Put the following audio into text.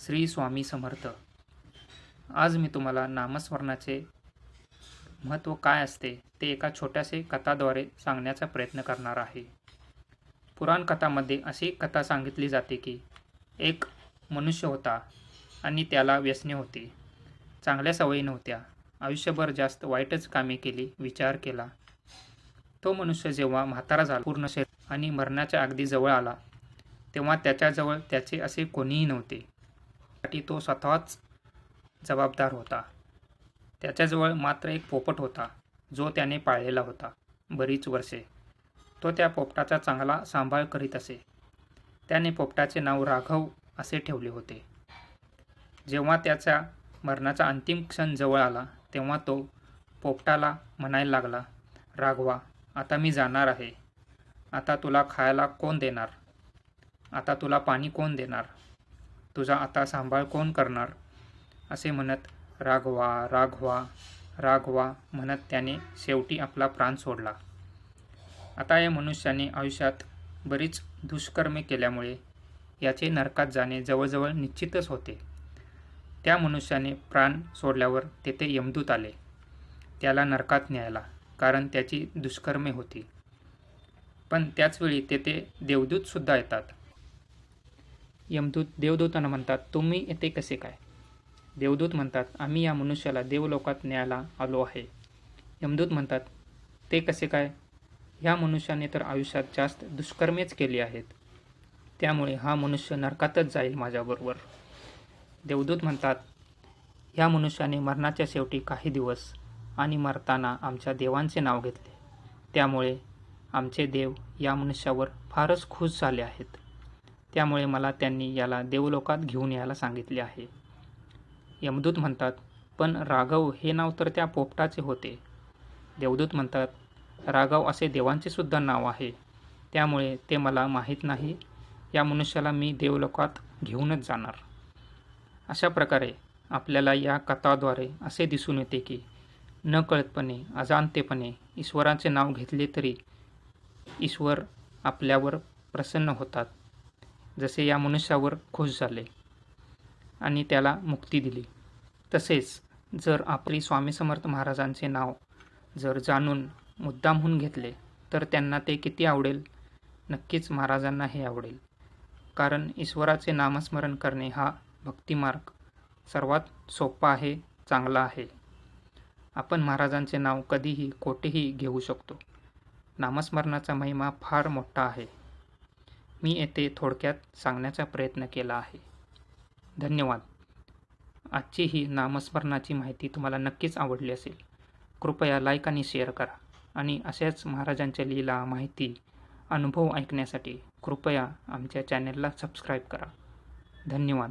श्री स्वामी समर्थ. आज मी तुम्हाला नामस्मरणाचे महत्त्व काय असते ते एका छोट्यासे कथाद्वारे सांगण्याचा प्रयत्न करणार आहे. पुराण कथामध्ये अशी कथा सांगितली जाते की एक मनुष्य होता आणि त्याला व्यसने होती. चांगल्या सवयी नव्हत्या. आयुष्यभर जास्त वाईटच कामे केली विचार केला. तो मनुष्य जेव्हा म्हातारा झाला पूर्ण शरीर आणि मरणाच्या अगदी जवळ आला तेव्हा त्याच्याजवळ त्याचे असे कोणीही नव्हते. साठी तो स्वतःच जबाबदार होता. त्याच्याजवळ मात्र एक पोपट होता जो त्याने पाळलेला होता. बरीच वर्षे तो त्या पोपटाचा चांगला सांभाळ करीत असे. त्याने पोपटाचे नाव राघव असे ठेवले होते. जेव्हा त्याच्या मरणाचा अंतिम क्षण जवळ आला तेव्हा तो पोपटाला म्हणायला लागला राघवा आता मी जाणार आहे. आता तुला खायला कोण देणार? आता तुला पाणी कोण देणार? तुझा आता सांभाळ कोण करणार? असे म्हणत राघवा राघवा राघवा म्हणत त्याने शेवटी आपला प्राण सोडला. आता या मनुष्याने आयुष्यात बरीच दुष्कर्मे केल्यामुळे याचे नरकात जाणे जवळजवळ निश्चितच होते. त्या मनुष्याने प्राण सोडल्यावर तेथे यमदूत आले. त्याला नरकात न्यायला कारण त्याची दुष्कर्मे होती. पण त्याचवेळी तेथे देवदूतसुद्धा येतात. यमदूत देवदूतांना म्हणतात तुम्ही येथे कसे काय? देवदूत म्हणतात आम्ही या मनुष्याला देवलोकात न्यायला आलो आहे. यमदूत म्हणतात ते कसे काय? ह्या मनुष्याने तर आयुष्यात जास्त दुष्कर्मेच केली आहेत. त्यामुळे हा मनुष्य नरकातच जाईल माझ्याबरोबर देवदूत म्हणतात ह्या मनुष्याने मरणाच्या शेवटी काही दिवस आणि मरताना आमच्या देवांचे नाव घेतले. त्यामुळे आमचे देव या मनुष्यावर फारच खुश झाले आहेत. त्यामुळे मला त्यांनी याला देवलोकात घेऊन यायला सांगितले आहे. यमदूत म्हणतात पण राघव हे नाव तर त्या पोपटाचे होते. देवदूत म्हणतात राघव असे देवांचे सुद्धा नाव आहे. त्यामुळे ते मला माहीत नाही. या मनुष्याला मी देवलोकात घेऊनच जाणार. अशा प्रकारे आपल्याला या कथाद्वारे असे दिसून येते की नकळतपणे अजाणतेपणे ईश्वराचे नाव घेतले तरी ईश्वर आपल्यावर प्रसन्न होतात. जसे या मनुष्यावर खुश झाले आणि त्याला मुक्ती दिली. तसेच जर आपली स्वामी समर्थ महाराजांचे नाव जर जाणून मुद्दामहून घेतले तर त्यांना ते किती आवडेल? नक्कीच महाराजांना हे आवडेल. कारण ईश्वराचे नामस्मरण करणे हा भक्तिमार्ग सर्वात सोपा आहे चांगला आहे. आपण महाराजांचे नाव कधीही कोठेही घेऊ शकतो. नामस्मरणाचा महिमा फार मोठा आहे. मी येथे थोडक्यात सांगण्याचा प्रयत्न केला आहे. धन्यवाद. आजची ही नामस्मरणाची माहिती तुम्हाला नक्कीच आवडली असेल. कृपया लाईक आणि शेअर करा. आणि अशाच महाराजांच्या लीला माहिती अनुभव ऐकण्यासाठी कृपया आमच्या चॅनलला सबस्क्राईब करा. धन्यवाद.